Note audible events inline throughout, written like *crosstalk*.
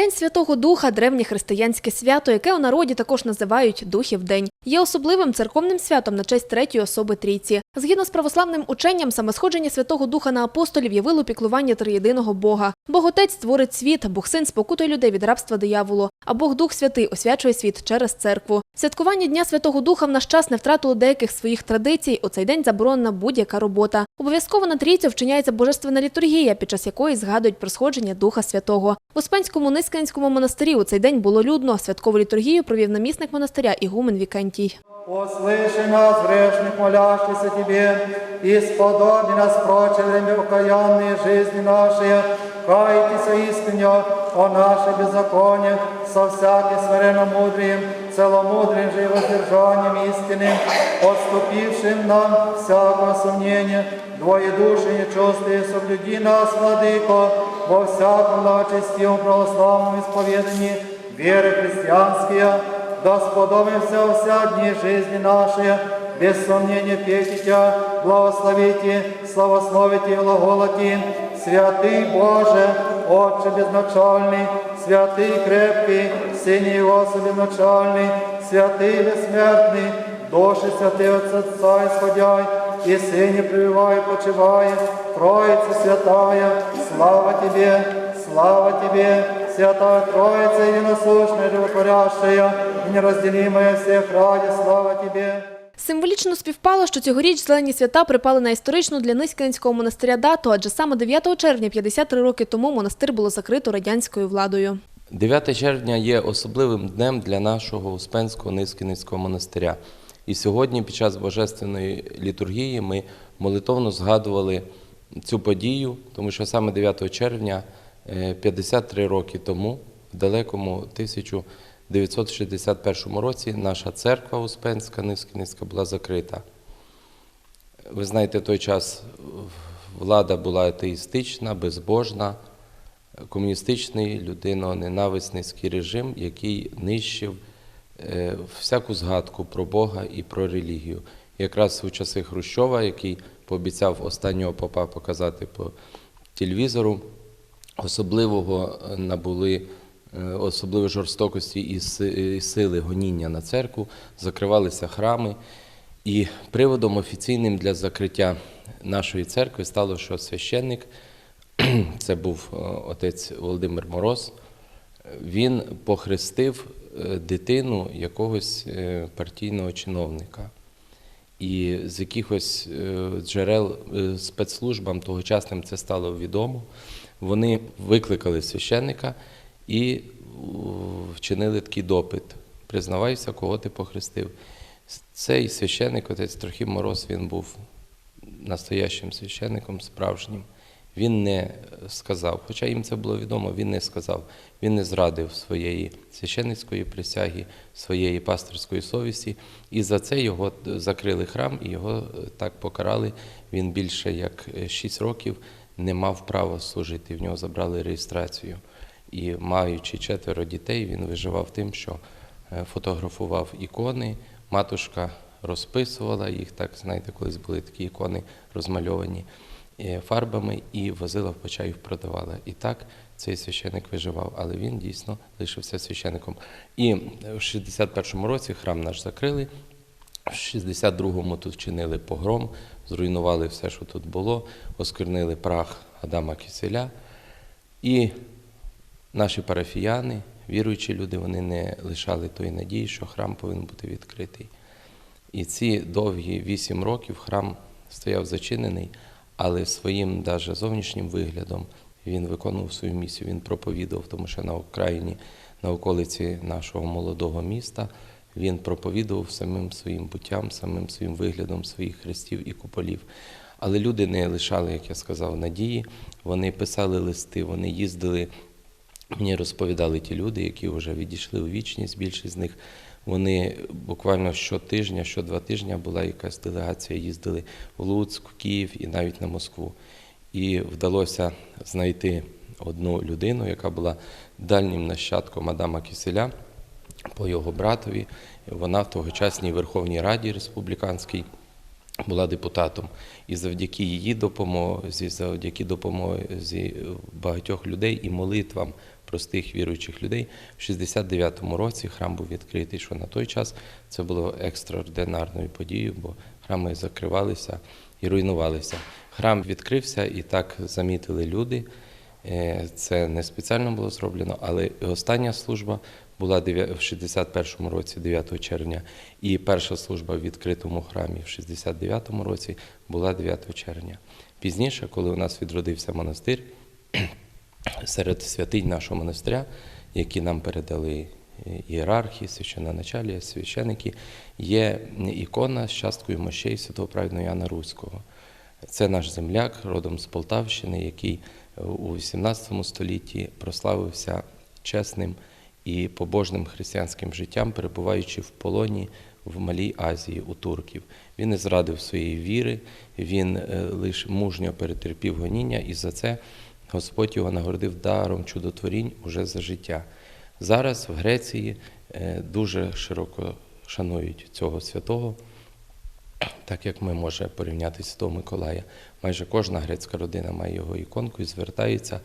День Святого Духа древнє християнське свято, яке у народі також називають Духів День. Є особливим церковним святом на честь третьої особи трійці. Згідно з православним ученням, саме сходження Святого Духа на апостолів явило піклування триєдиного Бога. Бог Отець створить світ, Бог Син спокутує людей від рабства дияволу, а Бог Дух Святий освячує світ через церкву. Святкування Дня Святого Духа в наш час не втратило деяких своїх традицій. У цей день заборонена будь-яка робота. Обов'язково на трійцю вчиняється божественна літургія, під час якої згадують про сходження Духа Святого. В Успенському Низькинському монастирі у цей день було людно. Святкову літургію провів намісник монастиря Ігумен Вікентій. Услыши нас, грешных, молящихся Тебе, и сподоби нас прочее время окаянные жизни наши, кайтеся истинно о наше беззаконие, со всяким смиренно-мудрием, целомудрием же и воздержанием истинным, отступившим нам всякого сомнения, двоедушие чувствие, соблюди нас, Владыко, во всяком благочестивом православном исповедании, веры христианские, да сподобимся во вся дни жизни нашей, без сомнения пейте Тя, благословите, славословите и глаголите, святый Боже, Отче безначальный, святый крепкий, Сыне Его безначальный, святый бессмертный, души святый от Отца исходяй, и Сыне пребывай, почивай, Троица святая, слава Тебе, слава Тебе, Святая Троица, единосущная, животворящая и неразделимая всех ради, слава Тебе. Символічно співпало, що цьогоріч зелені свята припали на історичну для Низькинського монастиря дату, адже саме 9 червня 53 роки тому монастир було закрито радянською владою. 9 червня є особливим днем для нашого Успенського Низькиницького монастиря. І сьогодні, під час божественної літургії, ми молитовно згадували цю подію, тому що саме 9 червня, е, 53 роки тому, в далекому 1961 році, наша церква Успенська Низькиницька була закрита. Ви знаєте, в той час влада була атеїстична, безбожна, комуністичний, людиноненависницький режим, який нищив е, всяку згадку про Бога і про релігію. Якраз у часи Хрущова, який пообіцяв останнього попа показати по телевізору, особливого е, набули е, особливої жорстокості і сили гоніння на церкву, закривалися храми. І приводом офіційним для закриття нашої церкви стало, що священник, *clears throat* це був е, отець Володимир Мороз, він похрестив е, дитину якогось е, партійного чиновника. І з якихось е, джерел е, спецслужбам тогочасним це стало відомо. Вони викликали священника і е, вчинили такий допит. Признавайся, кого ти похрестив. Цей священник, отець Трохим Мороз, він був настоящим священником, справжнім. Він не сказав, хоча їм це було відомо, він не сказав, він не зрадив своєї священницької присяги, своєї пасторської совісті, і за це його закрили храм і його е, так покарали. Він більше як 6 років не мав права служити. В нього забрали реєстрацію. І маючи четверо дітей, він виживав тим, що е, фотографував ікони, матушка розписувала їх, так знаєте, колись були такі ікони розмальовані е, фарбами і возила в Почаїв, продавала. І так цей священик виживав, але він дійсно лишився священником. І в 61-му році храм наш закрили. В 62-му тут вчинили погром, зруйнували все, що тут було, осквернили прах Адама Киселя. І наші парафіяни, віруючі люди, вони не лишали тої надії, що храм повинен бути відкритий. І ці довгі вісім років храм стояв зачинений, але своїм даже зовнішнім виглядом він виконував свою місію. Він проповідував, тому що на Україні, на околиці нашого молодого міста, він проповідував самим своїм буттям, самим своїм виглядом своїх хрестів і куполів. Але люди не лишали, як я сказав, надії. Вони писали листи, вони їздили. Мені розповідали ті люди, які вже відійшли у вічність. Більшість з них вони буквально щотижня, що два тижня була якась делегація, їздили в Луцьк, Київ і навіть на Москву. І вдалося знайти одну людину, яка була дальнім нащадком Адама Киселя по його братові. Вона в тогочасній Верховній Раді Республіканській була депутатом. І завдяки її допомозі, завдяки допомозі багатьох людей і молитвам простих віруючих людей. В 69-му році храм був відкритий, що на той час це було екстраординарною подією, бо храми закривалися і руйнувалися. Храм відкрився і так замітили люди. Е, Це не спеціально було зроблено, але остання служба була в 61-му році, 9 червня, і перша служба в відкритому храмі в 69-му році була 9 червня. Пізніше, коли у нас відродився монастир, серед святинь нашого монастиря, які нам передали ієрархи, священоначалі, священики, є ікона з часткою мощей святого праведного Яна Руського. Це наш земляк, родом з Полтавщини, який у XVIII столітті прославився чесним і побожним християнським життям, перебуваючи в полоні в Малій Азії у турків. Він не зрадив своєї віри, він е, лише мужньо перетерпів гоніння, і за це Господь його нагородив даром чудотворінь уже за життя. Зараз в Греції е, дуже широко шанують цього святого. Так як ми можемо порівняти Святого Миколая, майже кожна грецька родина має його іконку і звертається.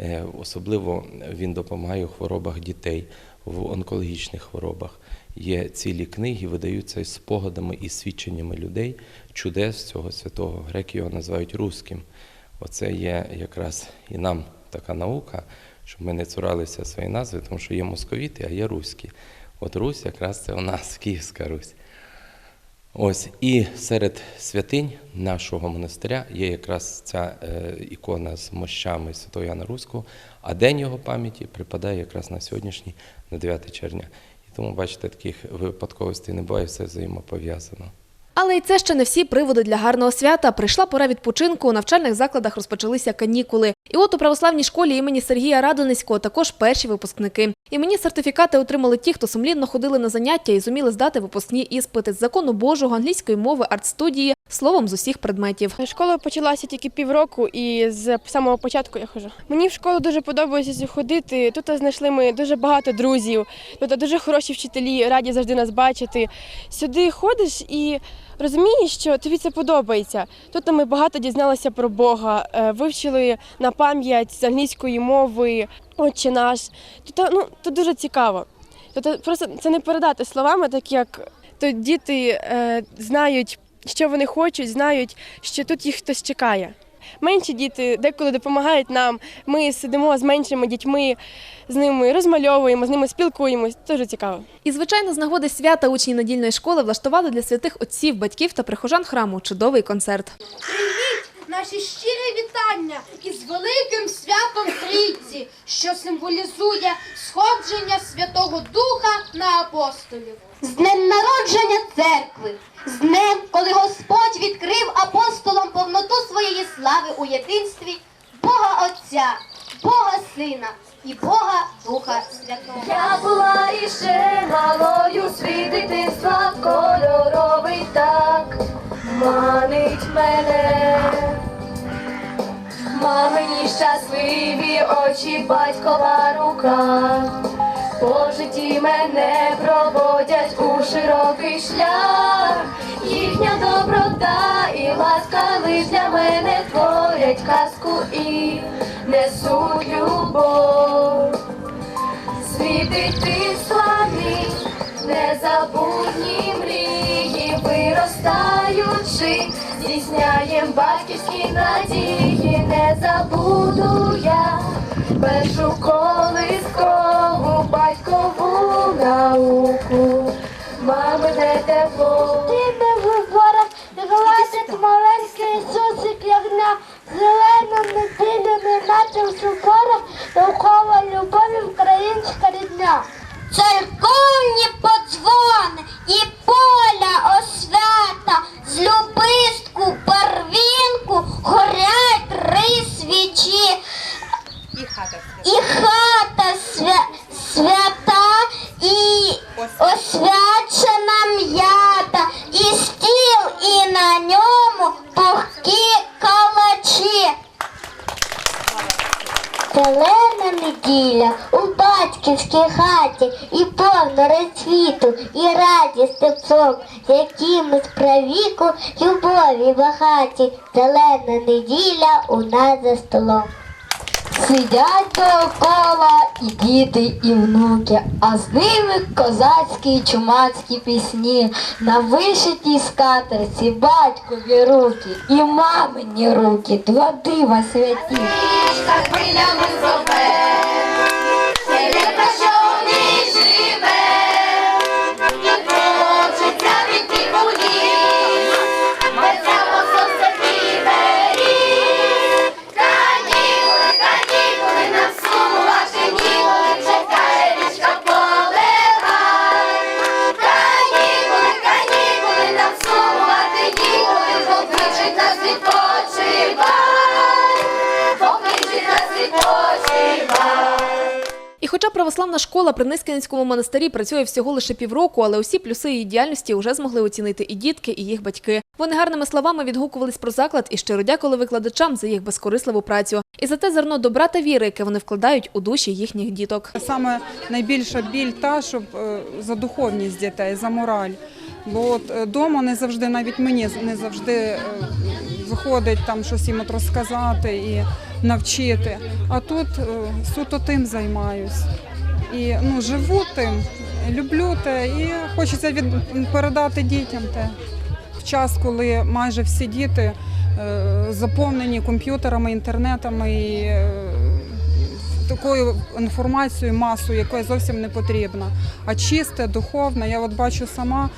Е, Особливо він допомагає у хворобах дітей, в онкологічних хворобах. Є цілі книги, видаються із спогадами і свідченнями людей чудес цього святого. Греки його називають руським. Оце є якраз і нам така наука, щоб ми не цуралися своєї назви, тому що є московіти, а є руські. От Русь якраз це у нас *laughs* Київська Русь. Ось і серед святинь нашого монастиря є якраз ця е, ікона з мощами Святого Яна Руського, а день його пам'яті припадає якраз на сьогоднішній, на 9 червня. І тому, бачите, таких випадковостей не буває, все взаємопов'язано. Але й це ще не всі приводи для гарного свята. Прийшла пора відпочинку. У навчальних закладах розпочалися канікули. І от у православній школі імені Сергія Радоницького також перші випускники. Іменні сертифікати отримали ті, хто сумлінно ходили на заняття і зуміли здати випускні іспити з закону Божого, англійської мови, арт-студії, словом з усіх предметів. Школа почалася тільки півроку, і з самого початку я ходжу. Мені в школу дуже подобається ходити. Тут знайшли ми дуже багато друзів, тут дуже хороші вчителі, раді завжди нас бачити. Сюди ходиш і розумієш, що тобі це подобається. Тут ми багато дізналися про Бога, е, вивчили на пам'ять з англійської мови, отче наш. Тут, ну, тут дуже цікаво. Тут просто це не передати словами, так як то діти е, знають що вони хочуть, знають, що тут їх хтось чекає. Менші діти деколи допомагають нам. Ми сидимо з меншими дітьми, з ними розмальовуємо, з ними спілкуємось. Дуже цікаво. І, звичайно, з нагоди свята учні недільної школи влаштували для святих отців, батьків та прихожан храму чудовий концерт. Прийміть наші щирі вітання із великим святом Трійці, що символізує сходження Святого Духа на апостолів. З днем народження церкви, з днем, коли Господь відкрив апостолам повноту своєї слави у єдинстві Бога Отця, Бога Сина і Бога Духа Святого. Я була іще малою, свій дитинства кольоровий так манить мене. Мамині щасливі очі, батькова рука. По житті мене проводять у широкий шлях. Їхня доброта і ласка лиш для мене творять казку і несуть любов. Свій дитинства мій, незабутні мрії, виростаючи, здійсняєм батьківські надії, не забуду я першу колискову батькову науку, мамине тепло. Дивних виборах вилазить маленький Ісусик ягня, зелена неділя, неначе в соборах, довкола любові українська рідня. Церковні подзвони і поля освята, з любистку, барвінку горять три свічі. І хата свя- свята, і освячена м'ята, і стіл, і на ньому пухкі калачі. Зелена неділя у батьківській хаті і повно розцвіту, і радість теплом, з якими справіку любові багаті. Зелена неділя у нас за столом. Сидять довкола і діти, і внуки, а з ними козацькі й чумацькі пісні. На вишитій скатерці батькові руки і мамині руки, два дива святі. Хоча православна школа при Нискінському монастирі працює всього лише півроку, але усі плюси її діяльності вже змогли оцінити і дітки, і їх батьки. Вони гарними словами відгукувались про заклад і щиро дякували викладачам за їх безкорисливу працю і за те зерно добра та віри, яке вони вкладають у душі їхніх діток. Саме найбільша біль та, щоб е, за духовність дітей, за мораль. Бо от е, дома не завжди, навіть мені не завжди е, виходить там щось їм от розказати і навчити. А тут е, суто тим займаюсь. І ну, живу тим, люблю те, і хочеться від, передати дітям те. В час, коли майже всі діти е, заповнені комп'ютерами, інтернетами і е, такою інформацією, масою, яка зовсім не потрібна. А чисте, духовне, я от бачу сама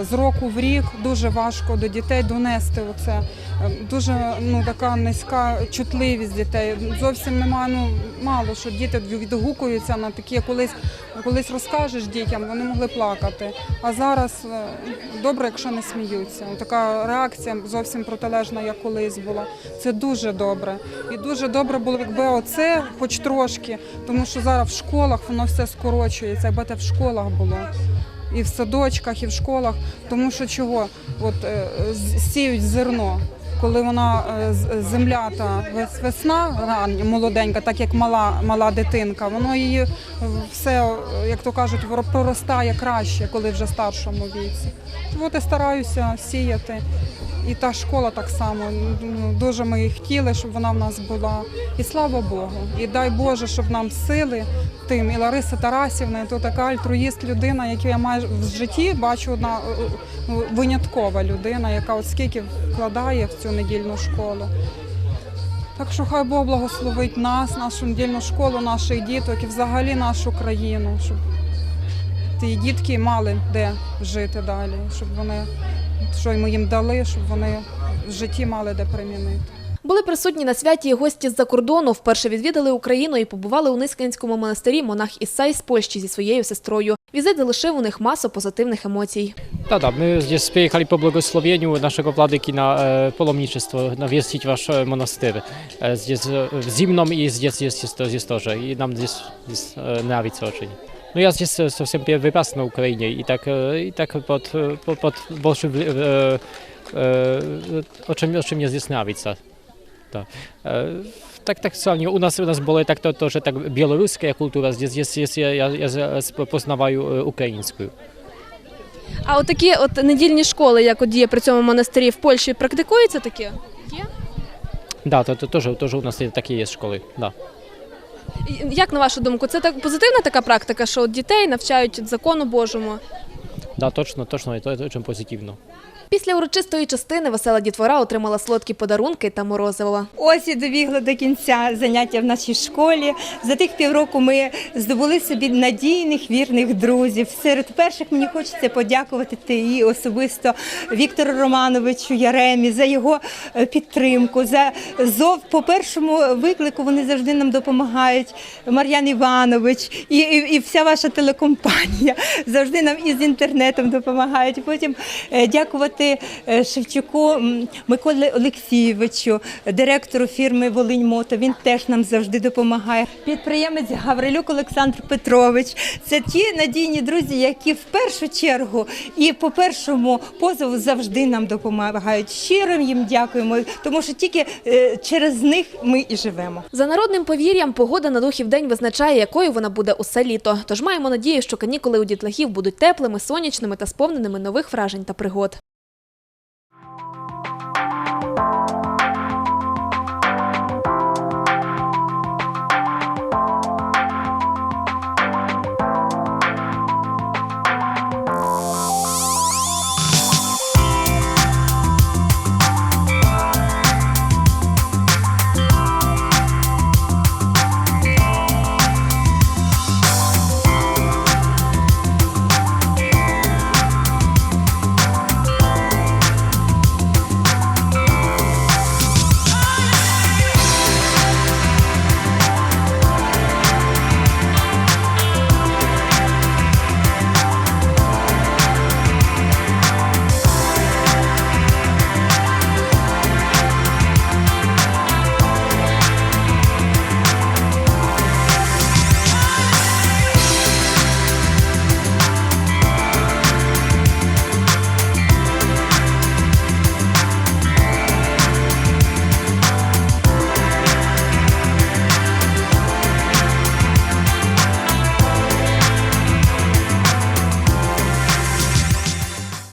е, з року в рік дуже важко до дітей донести оце. Е, Дуже ну, така низька чутливість дітей. Зовсім немає, ну мало що діти відгукуються на такі, колись, колись розкажеш дітям, вони могли плакати. А зараз е, добре, якщо не сміються. Така реакція зовсім протилежна, як колись була. Це дуже добре. І дуже добре було, якби оце хоч трошки, тому що зараз в школах воно все скорочується, якби це в школах було. І в садочках, і в школах, тому що чого? От е, сіють зерно, коли вона е, земля та весна, молоденька, так як мала, мала дитинка, воно її е, все, як то кажуть, проростає краще, коли вже старшому віці. От і стараюся сіяти. І та школа так само. Ну, Дуже ми її хотіли, щоб вона в нас була. І слава Богу. І дай Боже, щоб нам сили тим. І Лариса Тарасівна, то така альтруїст людина, яку я майже в житті бачу одна е, ну, виняткова людина, яка от скільки вкладає в цю недільну школу. Так що хай Бог благословить нас, нашу недільну школу, наших діток і взагалі нашу країну, щоб ті дітки мали де жити далі, щоб вони, що ми їм дали, щоб вони в житті мали де примінити. Були присутні на святі і гості з-за кордону. Вперше відвідали Україну і побували у Нискінському монастирі монах Ісай з Польщі зі своєю сестрою. Візит залишив у них масу позитивних емоцій. Tak, tak. My здесь приехали по благословению нашего владыки на э, паломничество, навестить ваш э, монастырь. Э, здесь э, в зимном и здесь, здесь, здесь, здесь тоже. И нам здесь, здесь э, нравится очень. Ну, я здесь э, совсем первый раз на Украине, и так, э, и так под, э, под, под больше э, э, очень, очень мне здесь нравится. Да. Э, так, так сами у нас у нас было так то, тоже так белорусская культура, здесь, здесь, здесь я, я, я познаваю э, украинскую. А от такі от недільні школи, як от діє при цьому монастирі в Польщі, практикуються такі? Да, то, то тоже, тоже у нас и такие есть школы, да. Як на вашу думку, це так позитивна така практика, що от дітей навчають закону Божому? Да, точно, точно, і это дуже позитивно. Після урочистої частини весела дітвора отримала солодкі подарунки та морозиво. Ось і добігло до кінця заняття в нашій школі. За тих півроку ми здобули собі надійних вірних друзів. Серед перших мені хочеться подякувати і особисто Віктору Романовичу Яремі за його е, підтримку. За зов по першому виклику вони завжди нам допомагають. Мар'ян Іванович і, і, і вся ваша телекомпанія *laughs* завжди нам із інтернетом допомагають. Потім е, дякувати е, Шевчуку Миколі Олексійовичу, директору фірми Волинь Мото. Він теж нам завжди допомагає. Підприємець Гаврилюк Олександр Петрович. Це ті надійні друзі, які в першу чергу і по першому позову завжди нам допомагають. Щиро їм дякуємо, тому що тільки е, через них ми і живемо. За народним повір'ям, погода на духів день визначає, якою вона буде усе літо. Тож маємо надію, що канікули у дітлахів будуть теплими, сонячними та сповненими нових вражень та пригод.